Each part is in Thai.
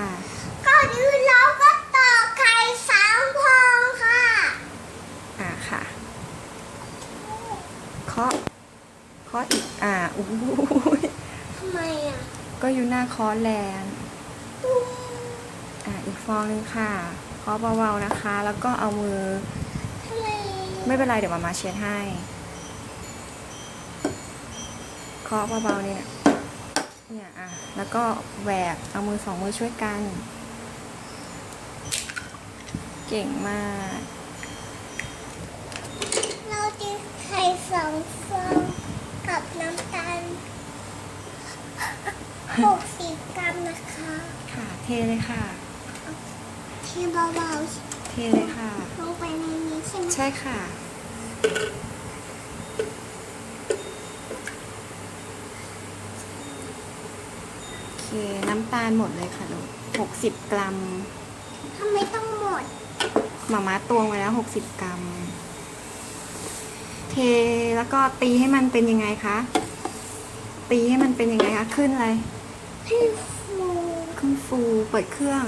ค่ะก่อนอื่นเราก็ตอกไข่สามฟองค่ะอ่าค่ะเคาะเคาะอีกอ่าอู้ยทำไมอะก็อยู่หน้าเคาะแลนตุ้มอ่าอีกฟองนึงค่ะเคาะเบาๆนะคะ แล้วก็เอามือไมไม่เป็นไรเดี๋ยวมามาเช็ดให้เคาะเบาๆเนี่ย เนี่ยอะแล้วก็แหวกเอามือสองมือช่วยกัน เก่งมาก เราจะไข่สองฟองกับน้ำตาลหกสิบกรัมนะคะ ค่ะเทเลยค่ะ เทเบาเทเลยค่ะๆลงไปในนี้ใช่ไหมใช่ค่ะ โอเค น้ำตาลหมดเลยค่ะลูกหกสิบกรัมทำไมต้องหมดหมาม้าตวงไว้แล้วหกสิบกรัม เทแล้วก็ตีให้มันเป็นยังไงคะ ตีให้มันเป็นยังไงคะ ขึ้นอะไรให้ฟู ขึ้นฟู เปิดเครื่อง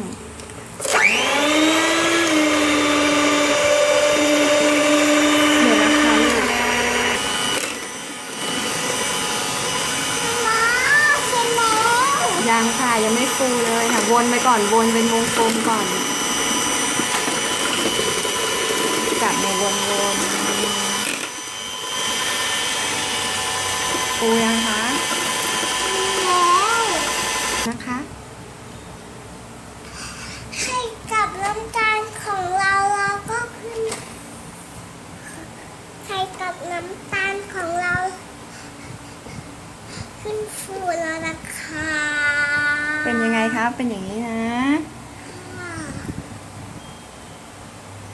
เดี๋ยวนะคะลูก ว้าวเสร็จแล้ว ยังค่ะยังไม่ฟูเลยค่ะวนไปก่อนวนเป็นวงกลมก่อนจับในวนวนฟูยังคะแล้วนะคะให้กับน้ำตาลของเราเราก็ขึ้นให้กับน้ำตาลของเรา ขึ้นฟูแล้วนะคะเป็น ยังไงครับ เป็นอย่างนี้นะ